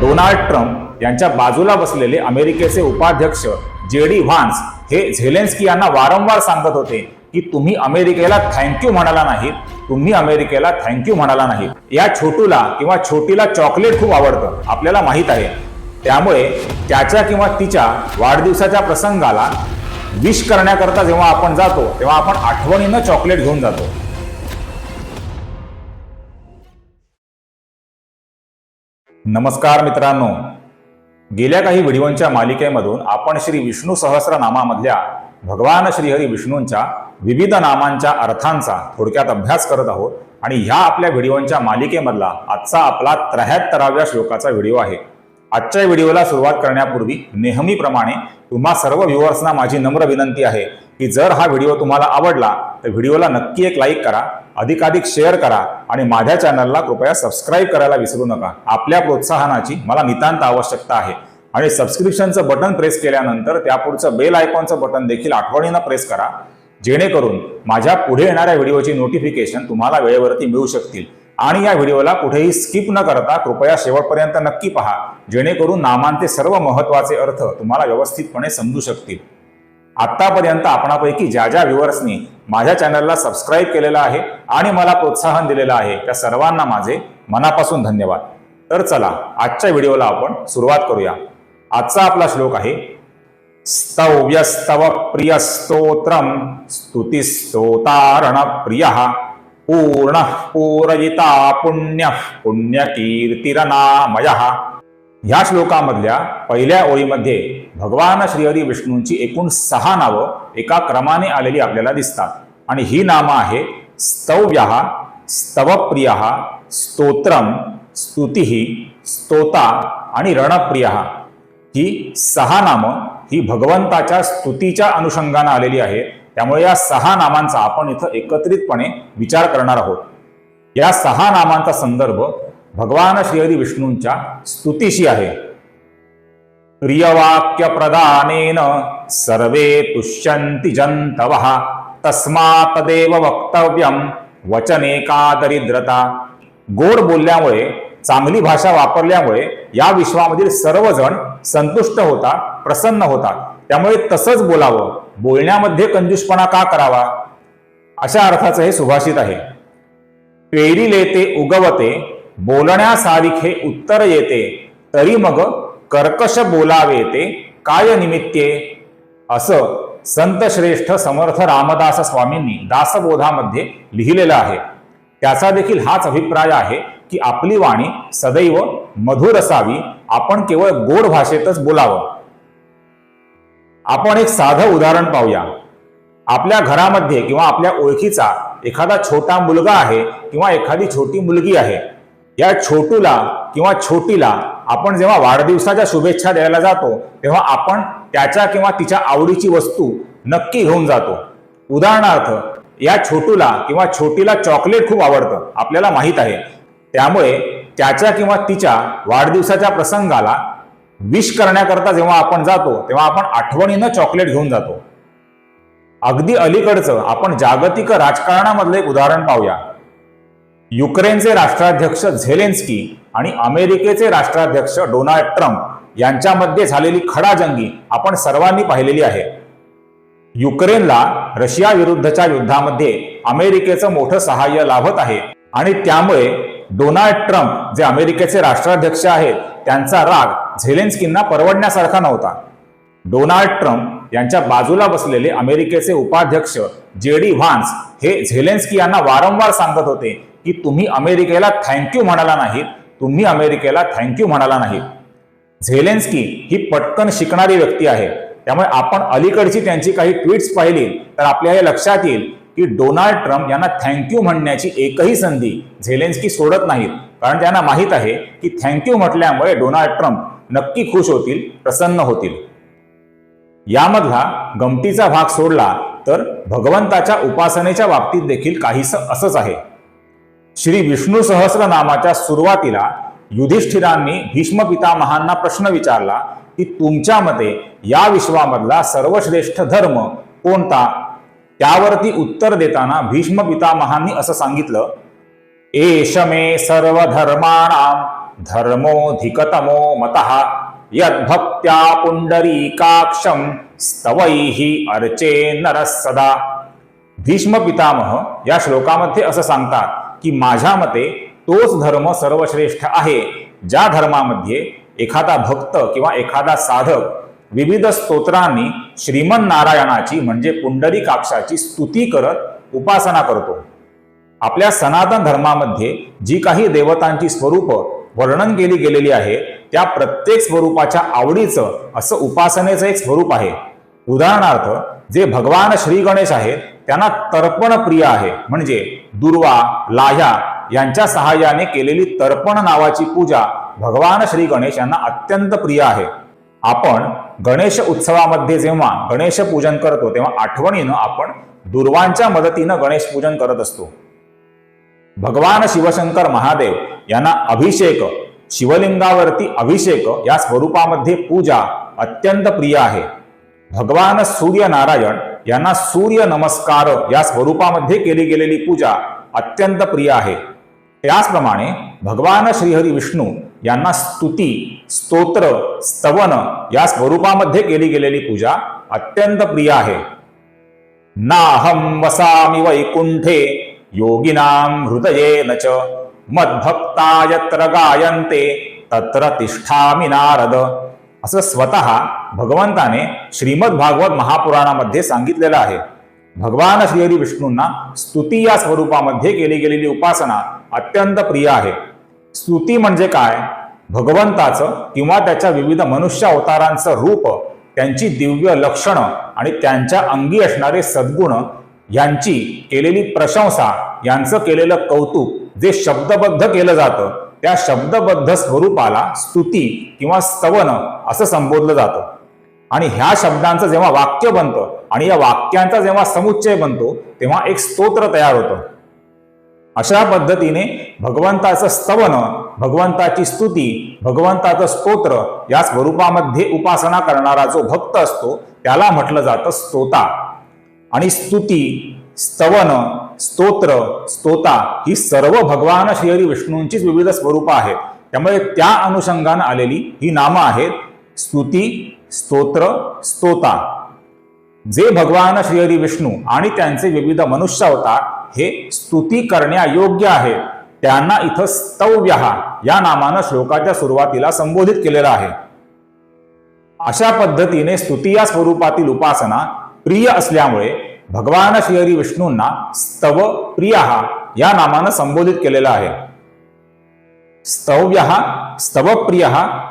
Donald Trump यांच्या बाजूला बसलेले अमेरिकेचे उपाध्यक्ष जे डी व्हान्स हे झेलेन्स्की यांना वारंवार सांगत होते की तुम्ही अमेरिकेला थँक्यू म्हणाला नाहीत तुम्ही अमेरिकेला थँक्यू म्हणाला नाही. या छोटूला किंवा छोटीला चॉकलेट खूप आवडतं आपल्याला माहीत आहे. त्यामुळे त्याच्या किंवा तिच्या वाढदिवसाच्या प्रसंगाला विश करण्याकरता जेव्हा आपण जातो तेव्हा आपण आठवणीनं चॉकलेट घेऊन जातो. नमस्कार मित्रांनो. गेल्या काही व्हिडिओंच्या मालिकेमधून आपण श्री विष्णू सहस्रनामामधल्या भगवान श्रीहरी विष्णूंच्या विविध नामांच्या अर्थांचा थोडक्यात अभ्यास करत आहोत. आणि ह्या आपल्या व्हिडिओंच्या मालिकेमधला आजचा आपला त्र्याहत्तराव्या श्लोकाचा व्हिडिओ आहे. आजच्या व्हिडिओला सुरुवात करण्यापूर्वी नेहमीप्रमाणे तुम्हा सर्व व्ह्युअर्सना माझी नम्र विनंती आहे की जर हा व्हिडिओ तुम्हाला आवडला तर व्हिडिओला नक्की एक लाईक करा अधिकाधिक शेअर करा आणि माझ्या चॅनलला कृपया सबस्क्राईब करायला विसरू नका. आपल्या प्रोत्साहनाची मला नितांत आवश्यकता आहे. आणि सबस्क्रिप्शनचं बटन प्रेस केल्यानंतर त्यापुढचं बेल आयकॉनचं बटन देखील आठवणीनं प्रेस करा. जेणेकरून माझ्या पुढे येणाऱ्या व्हिडिओची नोटिफिकेशन तुम्हाला वेळेवरती मिळू शकतील. आणि या व्हिडिओला कुठेही स्किप न करता कृपया शेवटपर्यंत नक्की पहा जेणेकरून नामांचे सर्व महत्त्वाचे अर्थ तुम्हाला व्यवस्थितपणे समजू शकतील. आत्तापर्यंत आपणापैकी ज्या ज्या व्ह्युअर्सनी माझ्या चॅनलला सबस्क्राईब केलेलं आहे आणि मला प्रोत्साहन दिलेलं आहे त्या सर्वांना माझे मनापासून धन्यवाद. तर चला आजच्या व्हिडिओला आपण सुरुवात करूया. आजचा आपला श्लोक आहे स्तव्यस्तव प्रिय स्तोत्रम स्तुतिस्तोतारण प्रिय पूर्ण पूरयिता पुण्य पुण्यकीर्तिरनामय. ह्या श्लोकामधल्या पहिल्या ओळीमध्ये भगवान श्रीहरी विष्णूंची एकूण सहा नावं एका क्रमाने आलेली आपल्याला दिसतात. आणि ही नामं आहे स्तव्य स्तवप्रिय स्तोत्रम स्तुती स्तोता आणि रणप्रिय. ही सहा नामं ही भगवंताच्या स्तुतीच्या अनुषंगानं आलेली आहेत. त्यामुळे या सहा नामांचा आपण इथं एकत्रितपणे विचार करणार आहोत. या सहा नामांचा संदर्भ भगवान श्रीहरी विष्णूंच्या स्तुतीशी आहे. प्रियवाक्य प्रदानेन सर्वे तुष्यंती जंतव तस्मात देव वक्तव्यम वचने का दरिद्रता. गोड बोलल्यामुळे चांगली भाषा वापरल्यामुळे या विश्वामधील सर्वजण संतुष्ट होतात प्रसन्न होतात. त्यामुळे तसंच बोलावं. बोलण्यामध्ये कंजूसपणा का करावा? अशा अर्थाचं हे सुभाषित आहे. पेरिले ते उगवते बोलण्यासारिखे उत्तर येते तरी मग कर्कश बोलावे ते काय निमित्ते असं संत श्रेष्ठ समर्थ रामदास स्वामींनी दासबोधामध्ये लिहिलेलं आहे. त्याचा देखील हाच अभिप्राय आहे की आपली वाणी सदैव मधुर असावी आपण केवळ गोड भाषेतच बोलावं. आपण एक साधं उदाहरण पाहूया. आपल्या घरामध्ये किंवा आपल्या ओळखीचा एखादा छोटा मुलगा आहे किंवा एखादी छोटी मुलगी आहे. या छोटूला किंवा छोटीला आपण जेव्हा वाढदिवसाच्या शुभेच्छा द्यायला जातो तेव्हा आपण त्याच्या किंवा तिच्या आवडीची वस्तू नक्की घेऊन जातो. उदाहरणार्थ या छोटूला किंवा छोटीला चॉकलेट खूप आवडतं आपल्याला माहीत आहे. त्यामुळे त्याच्या किंवा तिच्या वाढदिवसाच्या प्रसंगाला विश करण्याकरता जेव्हा आपण जातो तेव्हा आपण आठवणीनं चॉकलेट घेऊन जातो. अगदी अलीकडचं आपण जागतिक राजकारणामधलं एक उदाहरण पाहूया. युक्रेनचे राष्ट्राध्यक्ष झेलेन्स्की आणि अमेरिकेचे राष्ट्राध्यक्ष डोनाल्ड ट्रम्प यांच्यामध्ये झालेली खडाजंगी आपण सर्वांनी पाहिलेली आहे. युक्रेनला रशिया विरुद्धच्या युद्धामध्ये अमेरिकेचं मोठं सहाय्य लाभत आहे आणि त्यामुळे डोनाल्ड ट्रम्प जे अमेरिकेचे राष्ट्राध्यक्ष आहेत त्यांचा राग झेलेन्स्कींना परवडण्यासारखा नव्हता. डोनाल्ड ट्रम्प यांच्या बाजूला बसलेले अमेरिकेचे उपाध्यक्ष जे डी व्हान्स हे झेलेन्स्की यांना वारंवार सांगत होते की तुम्ही अमेरिकेला थँक्यू म्हणाला नाहीत तुम्ही अमेरिकेला थँक्यू म्हणाला नाहीत. झेलेन्स्की ही पटकन शिकणारी व्यक्ती आहे. त्यामुळे आपण अलीकडची त्यांची काही ट्विट्स पाहिली तर आपल्या हे लक्षात येईल की डोनाल्ड ट्रम्प यांना थँक्यू म्हणण्याची एकही संधी झेलेन्स्की सोडत नाहीत. कारण त्यांना माहीत आहे की थँक्यू म्हटल्यामुळे डोनाल्ड ट्रम्प नक्की खुश होतील प्रसन्न होतील. यामधला गमतीचा भाग सोडला तर भगवंताच्या उपासनेच्या बाबतीत देखील काहीस असंच आहे. श्री विष्णू सहस्रनामाच्या सुरुवातीला युधिष्ठिरांनी भीष्म पितामहांना प्रश्न विचारला की तुमच्या मते या विश्वामधला सर्वश्रेष्ठ धर्म कोणता? त्यावरती उत्तर देताना भीष्म पितामहांनी असं सांगितलं एष मे सर्व धर्माणाम धर्मोधिकतमो मतः यद्भक्त्या पुंडरीकाक्षं स्तवैही अर्चे नरस सदा. भीष्म पितामह या श्लोकामध्ये असं सांगतात की माझ्या मते तोच धर्म सर्वश्रेष्ठ आहे ज्या धर्मामध्ये एखादा भक्त किंवा एखादा साधक विविध स्तोत्रांनी श्रीमन नारायणाची म्हणजे पुंडरीकाक्षाची स्तुती करत उपासना करतो. आपल्या सनातन धर्मामध्ये जी काही देवतांची स्वरूप वर्णन केली गेलेली आहे त्या प्रत्येक स्वरूपाच्या आवडीचं असं उपासनेचं एक स्वरूप आहे. उदाहरणार्थ जे भगवान श्री गणेश आहेत त्यांना तर्पण प्रिय आहे. म्हणजे दुर्वा लाह्या यांच्या सहाय्याने केलेली तर्पण नावाची पूजा भगवान श्री गणेश यांना अत्यंत प्रिय आहे. आपण गणेश उत्सवामध्ये जेव्हा गणेश पूजन करतो तेव्हा आठवणीनं आपण दुर्वांच्या मदतीनं गणेश पूजन करत असतो. भगवान शिवशंकर महादेव यांना अभिषेक शिवलिंगावरती अभिषेक या स्वरूपामध्ये पूजा अत्यंत प्रिय आहे. भगवान सूर्यनारायण यांना सूर्य नमस्कार या स्वरूपामध्ये केली गेलेली पूजा अत्यंत प्रिय आहे. त्याचप्रमाणे भगवान श्रीहरी विष्णू यांना स्तुती स्तोत्र स्तवन या स्वरूपामध्ये केली गेलेली पूजा अत्यंत प्रिय आहे. नाहं वसामि वैकुंठे योगिनां हृदयेन च मद्भक्ता यत्र गायन्ते तत्र तिष्ठामि नारद. असं स्वतः भगवंताने श्रीमद भागवत महापुराणामध्ये सांगितलेलं आहे. भगवान श्रीहरी विष्णूंना स्तुती या स्वरूपामध्ये केली गेलेली उपासना अत्यंत प्रिय आहे. स्तुती म्हणजे काय? भगवंताचं किंवा त्याच्या विविध मनुष्य अवतारांचं रूप त्यांची दिव्य लक्षणं आणि त्यांच्या अंगी असणारे सद्गुण यांची केलेली प्रशंसा यांचं केलेलं कौतुक जे शब्दबद्ध केलं जातं त्या शब्दबद्ध स्वरूपाला स्तुती किंवा स्तवन असं संबोधलं जातं. आणि ह्या शब्दांचं जेव्हा वाक्य बनतं आणि या वाक्यांचा जेव्हा समुच्चय बनतो तेव्हा एक स्तोत्र तयार होतं. अशा पद्धतीने भगवंताचं स्तवन भगवंताची स्तुती भगवंताचं स्तोत्र या स्वरूपामध्ये उपासना करणारा जो भक्त असतो त्याला म्हटलं जातं स्तोता. आणि स्तुती स्तवन स्तोत्र स्तोता ही सर्व भगवान श्रीहरी विष्णूंचीच विविध स्वरूपं आहेत. त्यामुळे त्या अनुषंगानं आलेली ही नामं आहेत स्तुती स्तोत्र स्तोता. जे भगवान श्रीहरी विष्णू आणि त्यांचे विविध मनुष्य अवतार हे स्तुती करण्यायोग्य आहे. त्यांना इथं स्तव्यहा या नामानं श्लोकाच्या सुरुवातीला संबोधित केलेलं आहे. अशा पद्धतीने स्तुती या स्वरूपातील उपासना प्रिय असल्यामुळे भगवान श्रीहरी विष्णूंना स्तव प्रियहा या नामानं संबोधित केलेलं आहे. स्तव्य स्तवप्रिय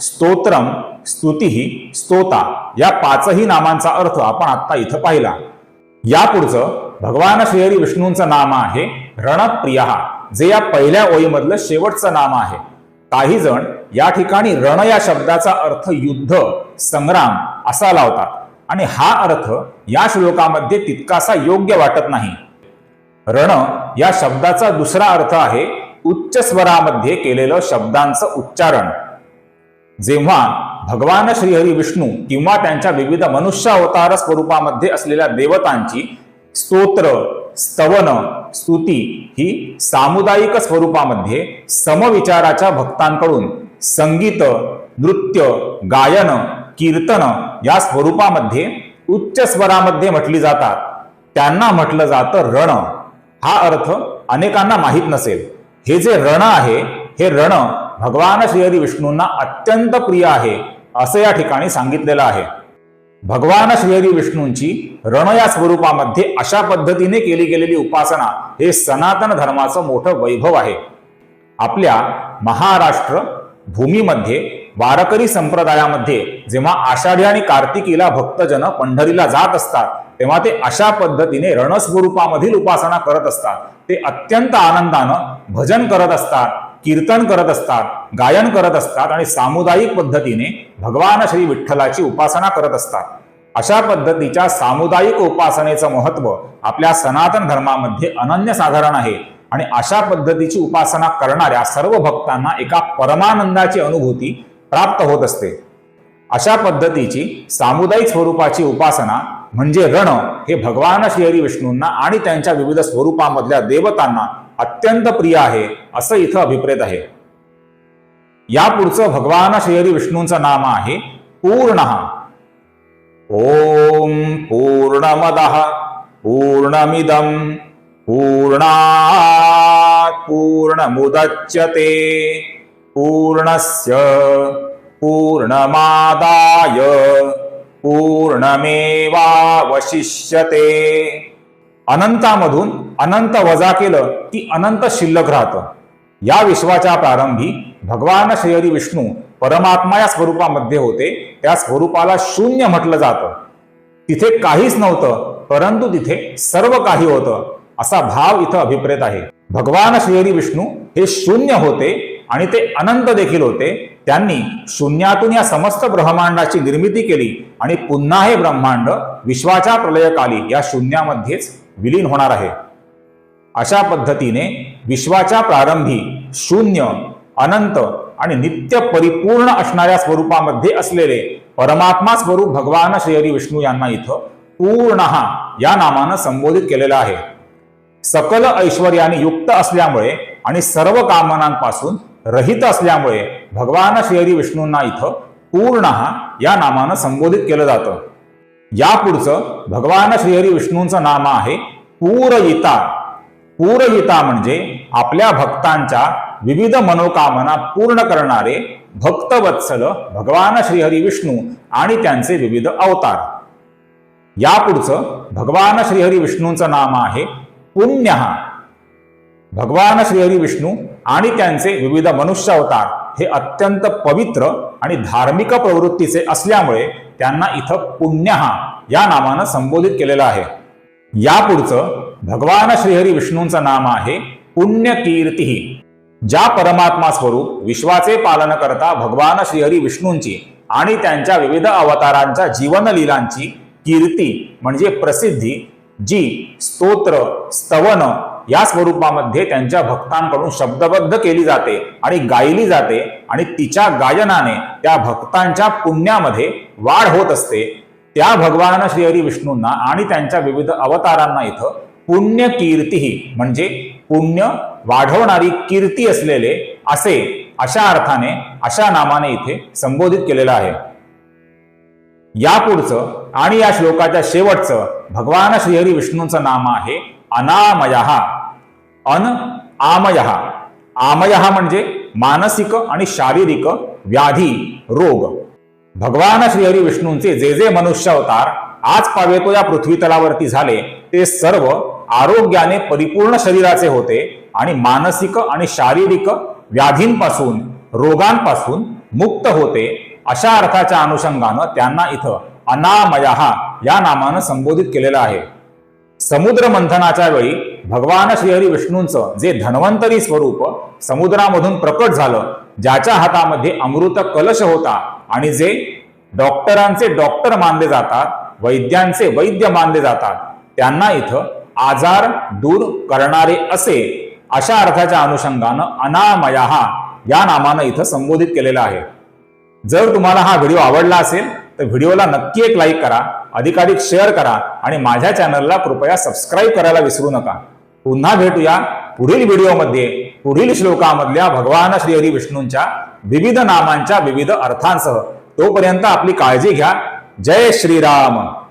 स्तोत्रम स्तुती स्तोता या पाचही नामांचा अर्थ आपण आता इथं पाहिला. यापुढचं भगवान श्रीहरी विष्णूंचं नाम आहे रणप्रिय. जे या पहिल्या ओळीमधलं शेवटचं नाम आहे. काही जण या ठिकाणी रण या शब्दाचा अर्थ युद्ध संग्राम असा लावतात. आणि हा अर्थ या श्लोकामध्ये तितकासा योग्य वाटत नाही. रण या शब्दाचा दुसरा अर्थ आहे उच्च स्वरामध्ये केलेलं शब्दांचं उच्चारण. जेव्हा भगवान श्रीहरी विष्णू किंवा त्यांच्या विविध मनुष्य अवतार स्वरूपामध्ये असलेल्या देवतांची स्तोत्र स्तवन स्तुती ही सामुदायिक स्वरूपामध्ये समविचाराच्या भक्तांकडून संगीत नृत्य गायन कीर्तन या स्वरूपामध्ये उच्च स्वरामध्ये म्हटली जातात. त्यांना म्हटलं जातं रण. हा अर्थ अनेकांना माहीत नसेल. हे जे रण आहे हे रण भगवान श्रीहरी विष्णूंना अत्यंत प्रिय आहे असं या ठिकाणी सांगितलेलं आहे. भगवान श्रीहरी विष्णूंची रण या स्वरूपामध्ये अशा पद्धतीने केली गेलेली उपासना हे सनातन धर्माचं मोठं वैभव आहे. आपल्या महाराष्ट्र भूमीमध्ये वारकरी संप्रदायामध्ये जेव्हा आषाढी आणि कार्तिकीला भक्तजन पंढरीला जात असतात तेव्हा ते अशा पद्धतीने रणस्वरूपामधील उपासना करत असतात. ते अत्यंत आनंदानं भजन करत असतात. कीर्तन करत असतात गायन करत असतात आणि सामुदायिक पद्धतीने भगवान श्री विठ्ठलाची उपासना करत असतात. अशा पद्धतीच्या सामुदायिक उपासनेचं महत्त्व आपल्या सनातन धर्मामध्ये अनन्यसाधारण आहे आणि अशा पद्धतीची उपासना करणाऱ्या सर्व भक्तांना एका परमानंदाची अनुभूती प्राप्त होत असते. अशा पद्धतीची सामुदायिक स्वरूपाची उपासना म्हणजे रण हे भगवान श्रीहरी विष्णूंना आणि त्यांच्या विविध स्वरूपामधल्या देवतांना अत्यंत प्रिय आहे असं इथं अभिप्रेत आहे. या पुढचं भगवान श्रीहरी विष्णूंचं नाम आहे पूर्ण. ओम पूर्णमद पूर्णमिदम पूर्णात पूर्णमुदच्यते पूर्णस्य पूर्णमादाय पूर्णमेवावशिष्यते. अनंतामधून अनंत वजा केलं की अनंत शिल्लक राहतं. या विश्वाच्या प्रारंभी भगवान श्रीहरी विष्णू परमात्मा या स्वरूपामध्ये होते. त्या स्वरूपाला शून्य म्हटलं जातं. तिथे काहीच नव्हतं परंतु तिथे सर्व काही होतं असा भाव इथं अभिप्रेत आहे. भगवान श्रीहरी विष्णू हे शून्य होते आणि ते अनंत देखील होते. त्यांनी शून्यातून या समस्त ब्रह्मांडाची निर्मिती केली आणि पुन्हा हे ब्रह्मांड विश्वाच्या प्रलयकाली या शून्यामध्येच विलीन होणार आहे. अशा पद्धतीने विश्वाच्या प्रारंभी शून्य अनंत आणि नित्य परिपूर्ण असणाऱ्या स्वरूपामध्ये असलेले परमात्मा स्वरूप भगवान श्रीहरी विष्णू यांना इथं पूर्ण या नामानं संबोधित केलेलं आहे. सकल ऐश्वर्याने युक्त असल्यामुळे आणि सर्व कामनांपासून रहित असल्यामुळे भगवान श्रीहरी विष्णूंना इथं पूर्ण या नामानं संबोधित केलं जातं. यापुढचं भगवान श्रीहरी विष्णूंचं नाम आहे पूरयिता. पूरयिता म्हणजे आपल्या भक्तांच्या विविध मनोकामना पूर्ण करणारे भक्तवत्सल भगवान श्रीहरी विष्णू आणि त्यांचे विविध अवतार. यापुढचं भगवान श्रीहरी विष्णूंचं नाम आहे पुण्य भगवान श्रीहरी विष्णू आणि त्यांचे विविध मनुष्य अवतार हे अत्यंत पवित्र आणि धार्मिक प्रवृत्तीचे असल्यामुळे त्यांना इथं पुण्यहा या नामानं संबोधित केलेलं आहे. यापुढचं भगवान श्रीहरी विष्णूंचं नाम आहे पुण्य कीर्ती ज्या परमात्मा स्वरूप विश्वाचे पालन करता भगवान श्रीहरी विष्णूंची आणि त्यांच्या विविध अवतारांच्या जीवनलीलांची कीर्ती म्हणजे प्रसिद्धी जी स्तोत्र स्तवन या स्वरूपामध्ये त्यांच्या भक्तांकडून शब्दबद्ध केली जाते आणि गायली जाते आणि तिच्या गायनाने त्या भक्तांच्या पुण्यामध्ये वाढ होत असते. त्या भगवान श्रीहरी विष्णूंना आणि त्यांच्या विविध अवतारांना इथं पुण्य कीर्ती म्हणजे पुण्य वाढवणारी कीर्ती असलेले असे अशा अर्थाने अशा नामाने इथे संबोधित केलेलं आहे. या पुढचं आणि या श्लोकाच्या शेवटचं भगवान श्रीहरी विष्णूंचं नाम आहे अनामयहा अन आमयहा आमयहा म्हणजे मानसिक आणि शारीरिक व्याधी रोग. भगवान श्रीहरी विष्णूंचे जे जे मनुष्य अवतार आज पावेतो या पृथ्वी तलावरती झाले ते सर्व आरोग्याने परिपूर्ण शरीराचे होते आणि मानसिक आणि शारीरिक व्याधींपासून रोगांपासून मुक्त होते अशा अर्थाच्या अनुषंगानं त्यांना इथं अनामयहा या नामानं संबोधित केलेलं आहे. समुद्र मंथनाच्या वेळी भगवान श्रीहरी विष्णूंचं जे धन्वंतरी स्वरूप समुद्रामधून प्रकट झालं ज्याच्या हातामध्ये अमृत कलश होता आणि जे डॉक्टरांचे डॉक्टर मानले जातात वैद्यांचे वैद्य मानले जातात त्यांना इथं आजार दूर करणारे असे अशा अर्थाच्या अनुषंगानं अनामयाहा या नामानं इथं संबोधित केलेलं आहे. जर तुम्हाला हा व्हिडिओ आवडला असेल तर व्हिडिओला नक्की एक लाईक करा अधिकाधिक शेअर करा आणि माझ्या चॅनलला कृपया सबस्क्राईब करायला विसरू नका. पुन्हा भेटूया पुढील व्हिडिओमध्ये पुढील श्लोकामधल्या भगवान श्रीहरी विष्णूंच्या विविध नामांच्या विविध अर्थांसह. तोपर्यंत आपली काळजी घ्या. जय श्रीराम.